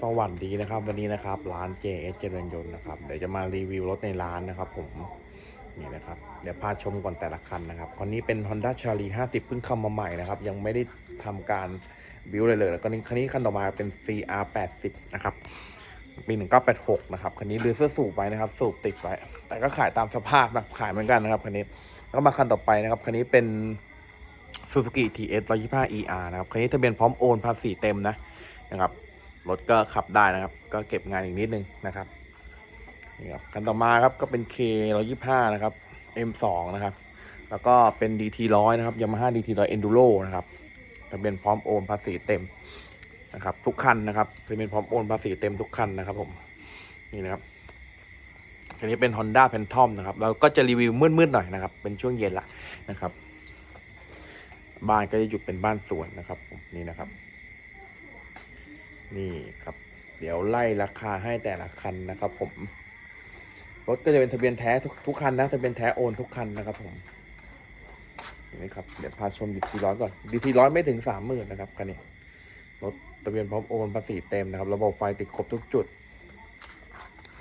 สวัสดีนะครับ วันนี้นะครับ ร้าน JS เจริญยนต์นะครับ เดี๋ยวจะมารีวิวรถในร้านนะครับ ผมนี่นะครับ เดี๋ยวพาชมก่อนแต่ละคันนะครับคันนี้เป็น Honda c h a r l i 50 เพิ่งเข้ามาใหม่นะครับ ยังไม่ได้ทำการบิวเลยเลย แล้วก็นี่คันนี้คันต่อมาเป็น CR 80นะครับปี1986นะครับคันนี้ลือเสื้อสูบไว้นะครับ สูบติดไว้แต่ก็ขายตามสภาพนะขายเหมือนกันนะครับคันนี้แล้วมาคันต่อไปนะครับคันนี้เป็น Suzuki TS 125 ER นะครับคันนี้ทะเบียนพร้อมโอนภาษีเต็มนะนะครับ รถก็ขับได้นะครับ ก็เก็บงานอีกนิดนึงนะครับนี่ครับคันต่อมาครับก็เป็น K 125 นะครับ M2 นะครับ แล้วก็เป็น DT 100 นะครับ Yamaha DT 100 Enduro นะครับทะเบียนพร้อมโอนภาษีเต็มนะครับ ทุกคันนะครับทะเบียนพร้อมโอนภาษีเต็มทุกคันนะครับผมนี่นะครับคันนี้เป็น Honda Phantom นะครับเราก็จะรีวิวมืดๆหน่อยนะครับ เป็นช่วงเย็นละนะครับ บ้านก็จะอยู่เป็นบ้านสวนนะครับนี่นะครับ นี่ครับ เดี๋ยวไล่ราคาให้แต่ละคันนะครับ ผม รถก็จะเป็นทะเบียนแท้ทุกทุกคันนะทะเบียนแท้โอนทุกคันนะครับ ผมนี่ครับเดี๋ยวพาชมดีทีร้อยก่อนดีทีร้อยไม่ถึงสามหมื่นนะครับคันนี้รถทะเบียนพร้อมโอนภาษีเต็มนะครับ ระบบไฟติดครบทุกจุด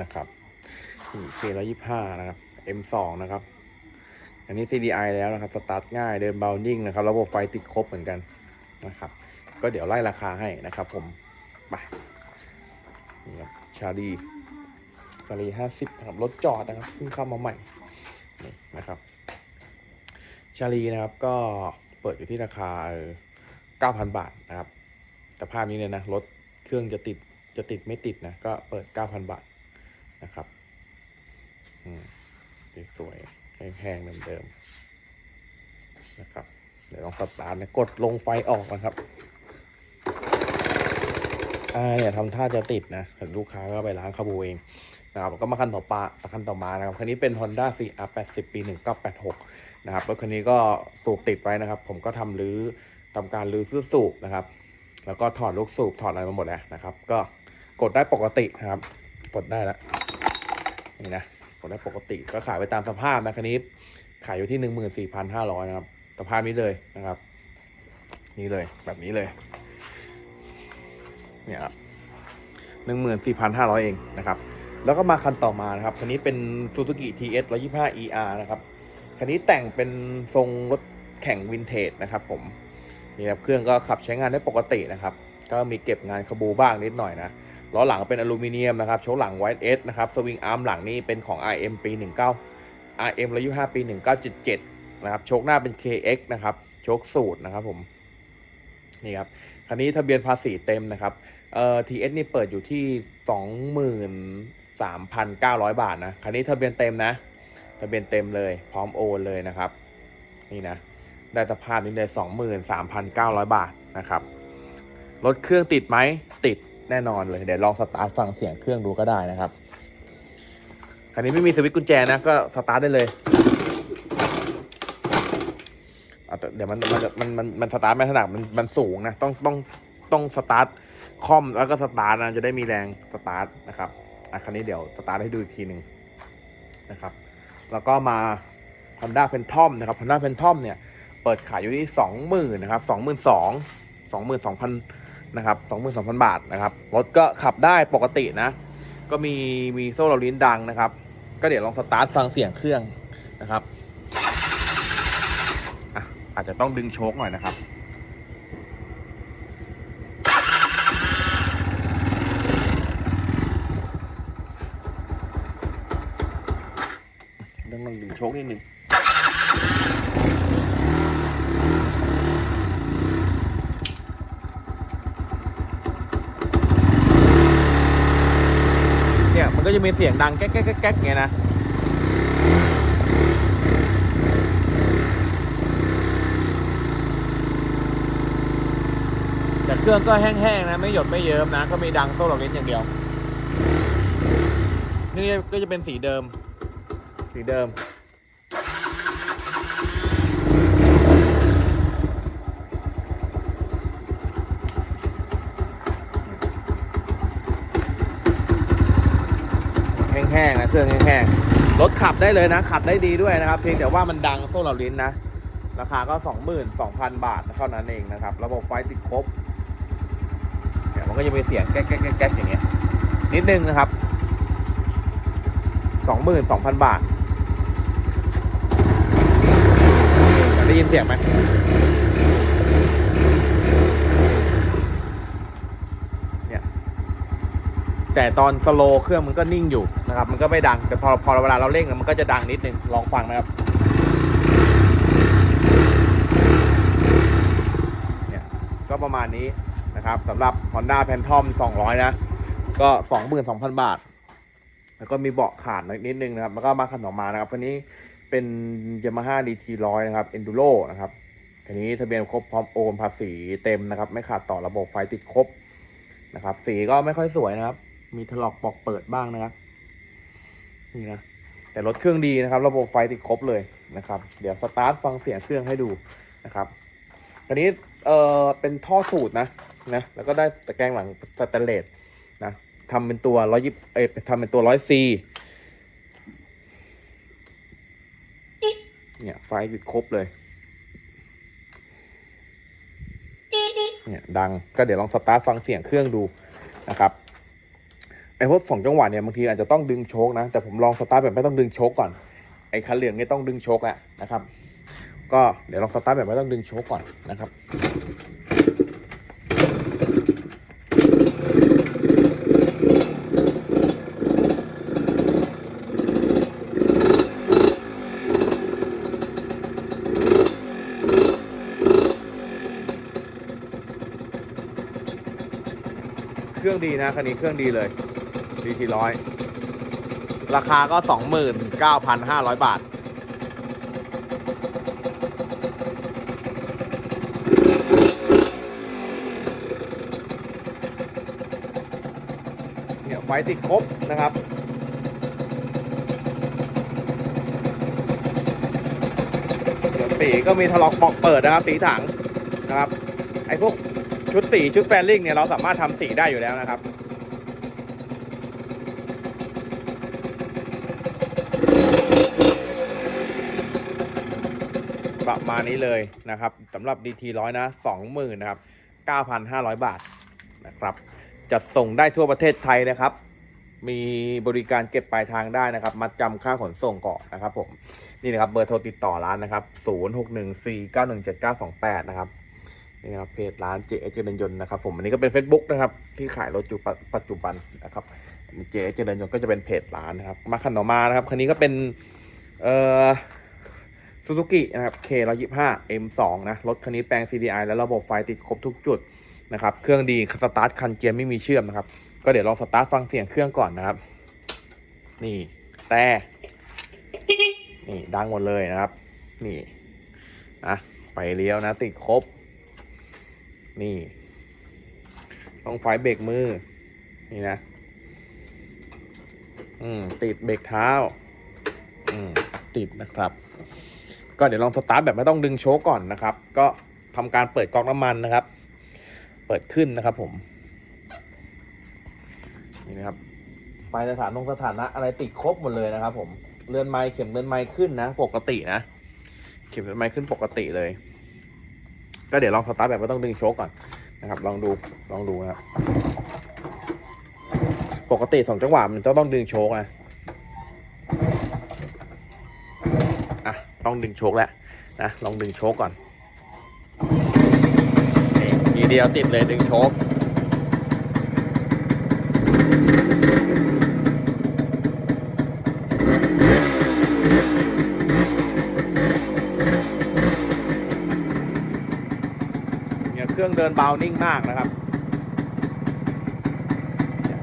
นะครับนี่เคร้อยยี่ห้านะครับ M2 นะครับ อันนี้ CDI แล้วนะครับสตาร์ทง่ายเดินเบานิ่งนะครับ ระบบไฟติดครบเหมือนกันนะครับ ก็เดี๋ยวไล่ราคาให้นะครับผม ไปนี่ครับชาลีชาลีห้าสิบครับรถจอดนะครับเพิ่งเข้ามาใหม่นี่นะครับ ชาลีนะครับก็เปิดอยู่ที่ราคาเก้าพันบาทนะครับ แต่ภาพนี้เนี่ยนะรถเครื่องจะติดจะติดไม่ติดนะก็เปิดเก้าพันบาทนะครับอืมสวยแห้งๆเดิมๆนะครับ เดี๋ยวลองสตาร์ทนะกดลงไฟออกนะครับ อ่าอย่าทำท่าจะติดนะถึงลูกค้าก็ไปล้างคาบูเองนะครับก็มาคันต่อปาคันต่อมานะครับคันนี้เป็น Honda CR 80ปี 1986 นะครับรถคันนี้ก็สูบติดไว้นะครับ ผมก็ทำรื้อทำการรื้อซื้อสูบนะครับ แล้วก็ถอดลูกสูบถอดอะไรมาหมดแล้วนะครับ ก็กดได้ปกตินะครับกดได้แล้วนี่นะกดได้ปกติก็ขายไปตามสภาพนะคันนี้ขายอยู่ที่ 14,500นะครับสภาพนี้เลยนะครับ นี่เลยแบบนี้เลย เนี่ยครับหนึ่งหมื่นสี่พันห้าร้อยเองนะครับ แล้วก็มาคันต่อมานะครับ คันนี้เป็น Suzuki TS 125 ER นะครับ คันนี้แต่งเป็นทรงรถแข่งวินเทจนะครับผม นี่ครับ เครื่องก็ขับใช้งานได้ปกตินะครับ ก็มีเก็บงานขบูบ้างนิดหน่อยนะ ล้อหลังเป็นอลูมิเนียมนะครับ โชว์หลังไวท์เอสนะครับ สวิงอาร์มหลังนี่เป็นของ RM ปี 19 RM 125 ปี 1977 นะครับ โชคหน้าเป็น KX นะครับ โชคสูตรนะครับผม นี่ครับ คันนี้ทะเบียนภาษีเต็มนะครับเอ่อ TS นี่เปิดอยู่ที่สองหมื่นสามพันเก้าร้อยบาทนะคันนี้ทะเบียนเต็มนะทะเบียนเต็มเลยพร้อมโอนเลยนะครับ นี่นะ ได้สภาพนี้เลยสองหมื่นสามพันเก้าร้อยบาทนะครับรถเครื่องติดไหมติดแน่นอนเลยเดี๋ยวลองสตาร์ทฟังเสียงเครื่องดูก็ได้นะครับคันนี้ไม่มีสวิตช์กุญแจนะก็สตาร์ทได้เลย เดี๋ยวมันมันมันมันมันสตาร์ทไม่ถนัดมันมันสูงนะต้องต้องต้องสตาร์ทคอมแล้วก็สตาร์ทนะจะได้มีแรงสตาร์ทนะครับอะคันนี้เดี๋ยวสตาร์ทให้ดูอีกทีหนึ่งนะครับ แล้วก็มา Honda Phantom นะครับ Honda Phantom เนี่ยเปิดขายอยู่ที่สองหมื่นนะครับสองหมื่นสองสองหมื่นสองพันนะครับสองหมื่นสองพันบาทนะครับรถก็ขับได้ปกตินะ ก็มีมีโซ่เราลิ้นดังนะครับ ก็เดี๋ยวลองสตาร์ทฟังเสียงเครื่องนะครับ อะอาจจะต้องดึงโชคหน่อยนะครับต้องลองดึงโชคนิดนึงเนี่ยมันก็จะมีเสียงดังแก๊กแก๊กแก๊กแก๊กไงนะ เครื่องก็แห้งๆนะ ไม่หยดไม่เยิ้มนะ ก็มีดังโซ่หลอกลิ้นอย่างเดียว นี่ก็จะเป็นสีเดิม สีเดิม แห้งๆนะเครื่องแห้งๆรถขับได้เลยนะ ขับได้ดีด้วยนะครับ เพียงแต่ว่ามันดังโซ่เหล่าลิ้นนะราคาก็ 22,000 บาทเท่านั้นเองนะครับ ระบบไฟติดครบ มันก็ก็จะมีเสียงแก๊กแก๊กแก๊กอย่างเงี้ยนิดนึงนะครับสองหมื่นสองพันบาทได้ยินเสียงไหมเนี่ยแต่ตอนสโลเครื่องมันก็นิ่งอยู่นะครับ มันก็ไม่ดัง แต่พอพอเวลาเราเร่งมันก็จะดังนิดนึง ลองฟังนะครับเนี่ยก็ประมาณนี้ นะครับสำหรับ Honda Phantom 200 นะ ก็ 22,000 บาท แล้วก็มีเบาะขาดนิดนึงนะครับ แล้วก็มาคันต่อมานะครับคันนี้เป็น Yamaha DT 100 นะครับ Enduro นะครับคันนี้ทะเบียนครบพร้อมโอนภาษีเต็มนะครับ ไม่ขาดต่อระบบไฟติดครบนะครับ สีก็ไม่ค่อยสวยนะครับ มีถลอกปอกเปิดบ้างนะครับนี่นะแต่รถเครื่องดีนะครับ ระบบไฟติดครบเลยนะครับ เดี๋ยวสตาร์ทฟังเสียงเครื่องให้ดูนะครับคันนี้เออเป็นท่อสูตรนะ นะแล้วก็ได้ตะแกรงหลังสแตนเลสนะทำเป็นตัวร้อยยิบเอยทำเป็นตัวร้อยซีเนี่ยไฟติดครบเลยเนี่ยดังก็เดี๋ยวลองสตาร์ทฟังเสียงเครื่องดูนะครับไอ้พวกสองจังหวะเนี่ยบางทีอาจจะต้องดึงโชคนะ แต่ผมลองสตาร์ทแบบไม่ต้องดึงโชคก่อนไอ้คันเหลืองเนี่ยต้องดึงโชคแหละนะครับ ก็เดี๋ยวลองสตาร์ทแบบไม่ต้องดึงโชคก่อนนะครับ ดีนะคันนี้เครื่องดีเลยดีทีร้อยราคาก็สองหมื่นเก้าพันห้าร้อยบาท เนี่ยไฟติดครบนะครับเดี๋ยวสีก็มีถลอกปอกเปิดนะครับสีถังนะครับ ไอ้พวก ชุดสีชุดแฟนลิงเนี่ยเราสามารถทำสีได้อยู่แล้วนะครับประมาณนี้เลยนะครับสำหรับ DT ร้อยนะ20,000นะครับ9,500 บาทนะครับจัดส่งได้ทั่วประเทศไทยนะครับ มีบริการเก็บปลายทางได้นะครับ มาจำค่าขนส่งก่อนนะครับผมนี่นะครับเบอร์โทรติดต่อร้านนะครับ 0614917928 นะครับ นี่นะครับเพจร้านเจเจริญยนต์นะครับผมอันนี้ก็เป็น Facebook นะครับที่ขายรถอยู่ปัจปัจจุบันนะครับเจเจริญยนต์ก็จะเป็นเพจร้านนะครับ มาคันต่อมานะครับคันนี้ก็เป็นเอ่อซูซูกินะครับ K 125 M2 นะรถคันนี้แปลง CDI และระบบไฟติดครบทุกจุดนะครับเครื่องดีสตาร์ทคันเกียร์ไม่มีเชื่อมนะครับก็เดี๋ยวลองสตาร์ทฟังเสียงเครื่องก่อนนะครับ นี่แต่นี่ดังหมดเลยนะครับ นี่นะไปเลี้ยวนะ ติดครบ นี่ ต้องไฟเบรกมือ นี่นะ อืม ติดเบรกเท้า อืม ติดนะครับ ก็เดี๋ยวลองสตาร์ทแบบไม่ต้องดึงโชคก่อนนะครับ ก็ทำการเปิดก๊อกน้ำมันนะครับ เปิดขึ้นนะครับผม นี่นะครับไฟสถานงสถานะ อะไรติดครบหมดเลยนะครับ ผม เลื่อนไม้เข็มเลื่อนไม้ขึ้นนะ ปกตินะ เข็มเลื่อนไม้ขึ้นปกติเลย ก็เดี๋ยวลองสตาร์ทแบบไม่ต้องดึงโชคก่อนนะครับ ลองดูลองดูนะครับปกติสองจังหวะมันจะต้องดึงโชคนะอะต้องดึงโชคแล้วนะลองดึงโชคก่อนนี่ทีเดียวติดเลยดึงโชค เดินเบานิ่งมากนะครับ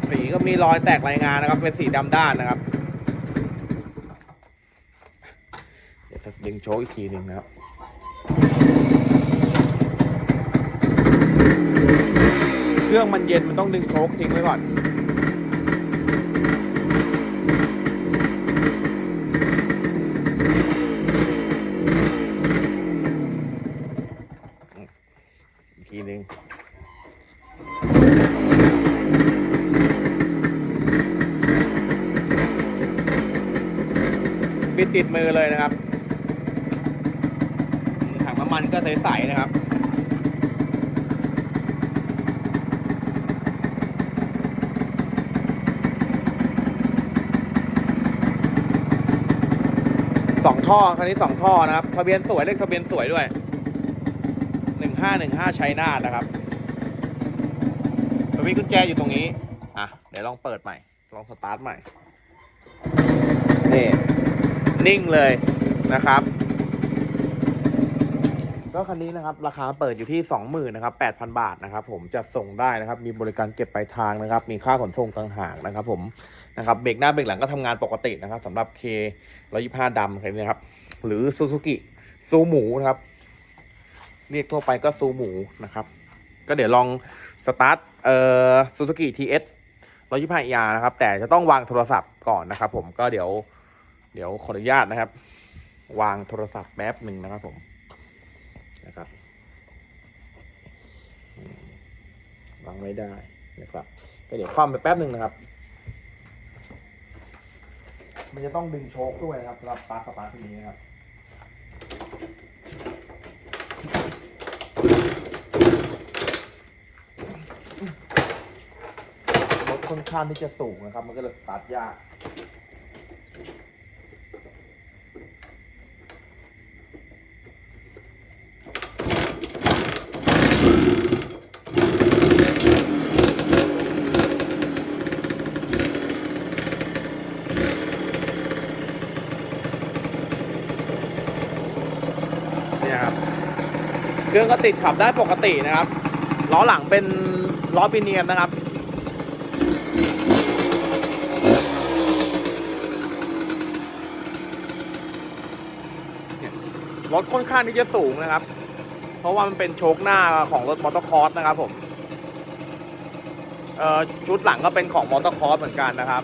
สีก็มีรอยแตกรายงานนะครับ เป็นสีดำด้านนะครับ เดี๋ยวดึงโชว์อีกทีหนึ่งนะครับเครื่องมันเย็นมันต้องดึงโชคทิ้งไว้ก่อน บติดมือเลยนะครับถังน้ำมันก็ใสๆนะครับสองท่อคันนี้สองท่อนะครับทะเบียนสวยเลขทะเบียนสวยด้วยหนึ่งห้าหนึ่งห้าชัยนาทนะครับมันมีกุญแจอยู่ตรงนี้ อะ เดี๋ยวลองเปิดใหม่ ลองสตาร์ทใหม่ นี่ นิ่งเลยนะครับก็คันนี้นะครับราคาเปิดอยู่ที่ 20,000นะครับ8,000 บาทนะครับผมจะส่งได้นะครับ มีบริการเก็บปลายทางนะครับ มีค่าขนส่งต่างหากนะครับ ผมนะครับเบรกหน้าเบรกหลังก็ทำงานปกตินะครับสำหรับ K 125ดำคันนี้นะครับ หรือซูซูกิซูหมูนะครับเรียกทั่วไปก็ซูหมูนะครับ ก็เดี๋ยวลองสตาร์ทเอ่อซูซูกิทีเอสร้อยยี่ห้าอานะครับ แต่จะต้องวางโทรศัพท์ก่อนนะครับ ผมก็เดี๋ยว เดี๋ยวขออนุญาตนะครับ วางโทรศัพท์แป๊บหนึ่งนะครับผมนะครับวางไม่ได้นะครับก็เดี๋ยวคว่ำไปแป๊บหนึ่งนะครับ มันจะต้องดึงโชคด้วยนะครับสำหรับปาร์คสปาร์คที่นี้นะครับรถค่อนข้างที่จะสูงนะครับ มันก็เลยสตาร์ทยาก เนี่ยครับ เค รื่องก็ติดขับได้ปกตินะครับ ล้อหลังเป็นล้อปีเนียมนะครับ รถค่อนข้างที่จะสูงนะครับ เพราะว่ามันเป็นโชคหน้าของรถมอเตอร์คอร์สนะครับผมชุดหลังก็เป็นของมอเตอร์คอร์สเหมือนกันนะครับ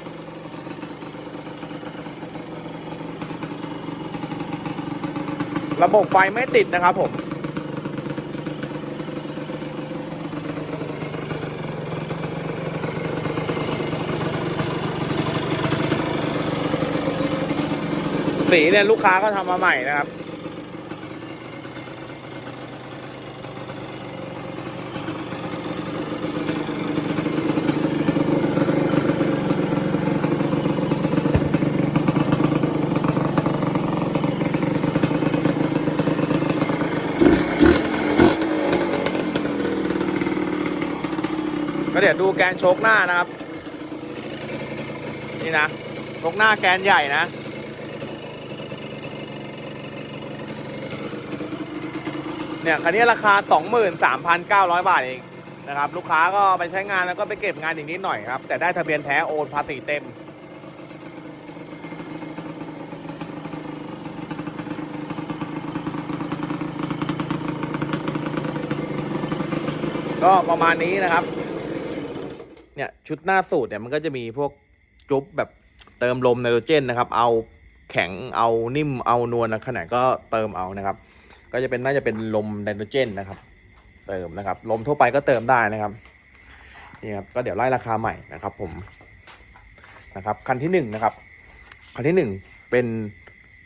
ระบบไฟไม่ติดนะครับผม สีเนี่ยลูกค้าก็ทำมาใหม่นะครับ ก็เดี๋ยวดูแกนโชกหน้านะครับ นี่นะโชกหน้าแกนใหญ่นะ เนี่ยคันนี้ราคา 23,900 บาทเองนะครับลูกค้าก็ไปใช้งานแล้วก็ไปเก็บงานอีกนิดหน่อยครับ แต่ได้ทะเบียนแท้โอนภาษีเต็ม ก็ประมาณนี้นะครับ เนี่ย ชุดหน้าสูตรเนี่ยมันก็จะมีพวกจุ๊บแบบเติมลมไนโตรเจนนะครับ เอาแข็งเอานิ่มเอานวลนะขนาดก็เติมเอานะครับ ก็จะเป็นน่าจะเป็นลมไนโตรเจนนะครับ เติมนะครับ ลมทั่วไปก็เติมได้นะครับนี่ครับก็เดี๋ยวไล่ราคาใหม่นะครับผมนะครับคันที่หนึ่งนะครับคันที่หนึ่งเป็น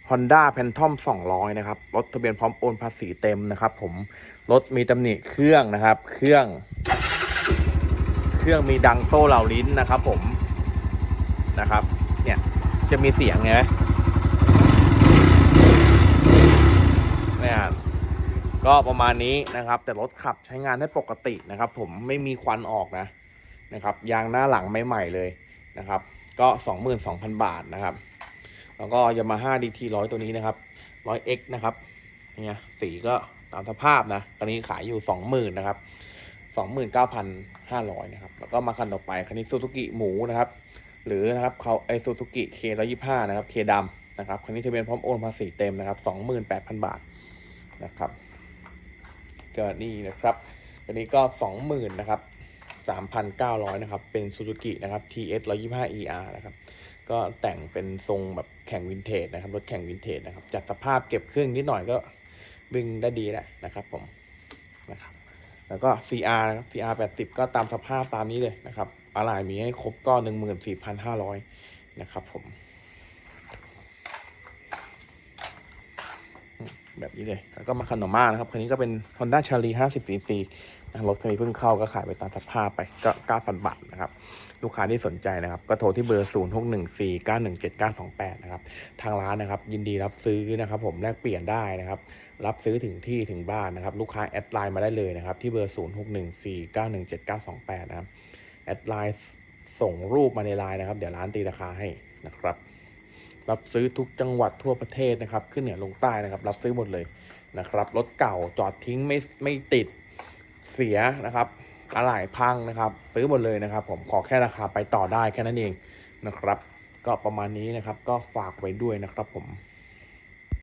Honda Phantom 200 นะครับ รถทะเบียนพร้อมโอนภาษีเต็มนะครับ ผม รถมีตำหนิเครื่องนะครับ เครื่อง เครื่องมีดังโต้เหล่าลิ้นนะครับ ผม นะครับ เนี่ย จะมีเสียงไงเนี่ย ก็ประมาณนี้นะครับ แต่รถขับใช้งานได้ปกตินะครับ ผมไม่มีควันออกนะนะครับ ยางหน้าหลังไม่ใหม่เลยนะครับ ก็ 22,000 บาทนะครับ แล้วก็ยามาฮ่าดีทีร้อยตัวนี้นะครับ 100X นะครับเนี่ยสีก็ตามสภาพนะตอนนี้ขายอยู่สองหมื่นนะครับสองหมื่นเก้าพันห้าร้อยนะครับ แล้วก็มาคันต่อไปคันนี้ซูซูกิหมูนะครับ หรือนะครับเขาไอซูซูกิเคร้อยี่ห้านะครับเคดำนะครับคันนี้ทะเบียนพร้อมโอนภาษีเต็มนะครับสองหมื่นแปดพันบาทนะครับ ก็นี่นะครับอันนี้ก็สองหมื่นนะครับสามพันเก้าร้อยนะครับ เป็นซูซูกินะครับ TS ร้อยี่ห้า ER นะครับ ก็แต่งเป็นทรงแบบแข่งวินเทจนะครับ รถแข่งวินเทจนะครับ จัดสภาพเก็บเครื่องนิดหน่อยก็วิ่งได้ดีแหละนะครับผมนะครับ แล้วก็ CR นะครับ CR 80 ก็ตามสภาพตามนี้เลยนะครับ อะไรมีให้ครบก็ 14,500 นะครับผม แบบนี้เลย แล้วก็มาคาโนมานะครับ คันนี้ก็เป็น Honda c h a r i 50 cc รถคันนี้เพิ่งเข้าก็ขายไปตามสภาพไปก็ 9,000 บาทนะครับ ลูกค้าที่สนใจนะครับ ก็โทรที่เบอร์ 0 6 1 4 9 1 7 9 2 8 นะครับ ทางร้านนะครับ ยินดีรับซื้อนะครับ ผมแลกเปลี่ยนได้นะครับ รับซื้อถึงที่ถึงบ้านนะครับ ลูกค้าแอดไลน์มาได้เลยนะครับ ที่เบอร์ 0 6 1 4 9 1 7 9 2 8 นะครับ แอดไลน์ส่งรูปมาในไลน์นะครับ เดี๋ยวร้านตีราคาให้นะครับ รับซื้อทุกจังหวัดทั่วประเทศนะครับ ขึ้นเหนือลงใต้นะครับ รับซื้อหมดเลยนะครับรถเก่าจอดทิ้งไม่ไม่ติดเสียนะครับอะไหล่พังนะครับ ซื้อหมดเลยนะครับ ผมขอแค่ราคาไปต่อได้แค่นั้นเองนะครับ ก็ประมาณนี้นะครับ ก็ฝากไว้ด้วยนะครับผม